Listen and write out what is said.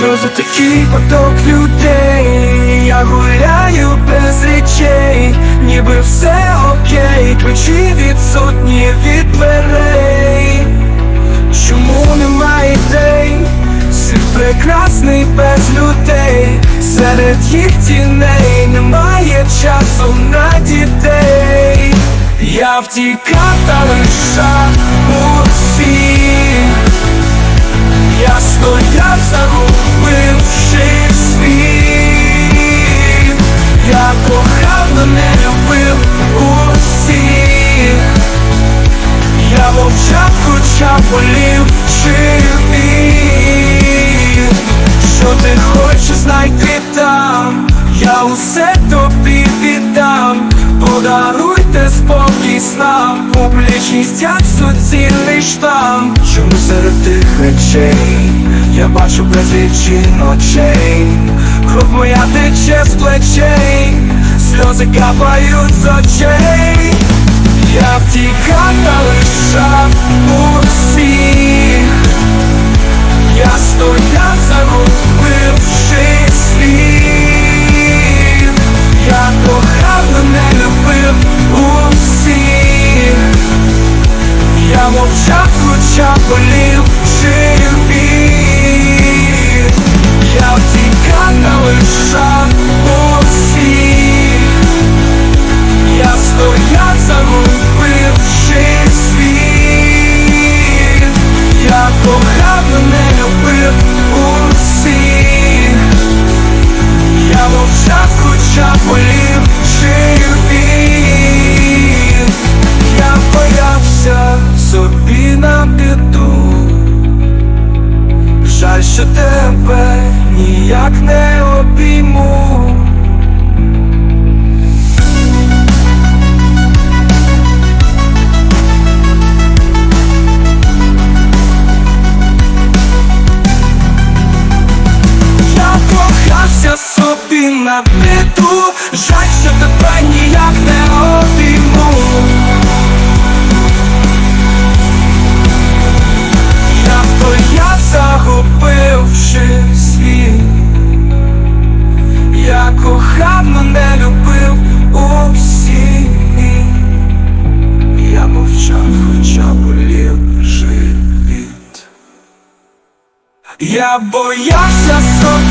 Що за такий поток людей? Я гуляю без речей, ніби все окей, ключі від сотні від дверей. Чому немає ідей? Світ прекрасний без людей, серед їх тіней немає часу на дітей. Я втікав та лишав усіх я стояв, загубивши Що ти хочеш знайти там? Я усе тобі віддам. Подаруйте спокій снам. Публічність як суцільний штам. Чому серед тих речей Я бачу безлічі ночей? Кров моя тече з плечей Сльози капають з очей. Я втікав та лишав Я мовчав, хоча болів живіт Я що тебе ніяк не обійму. Я кохався собі на біду Жаль, що тебе ніяк не обійму я боявся собі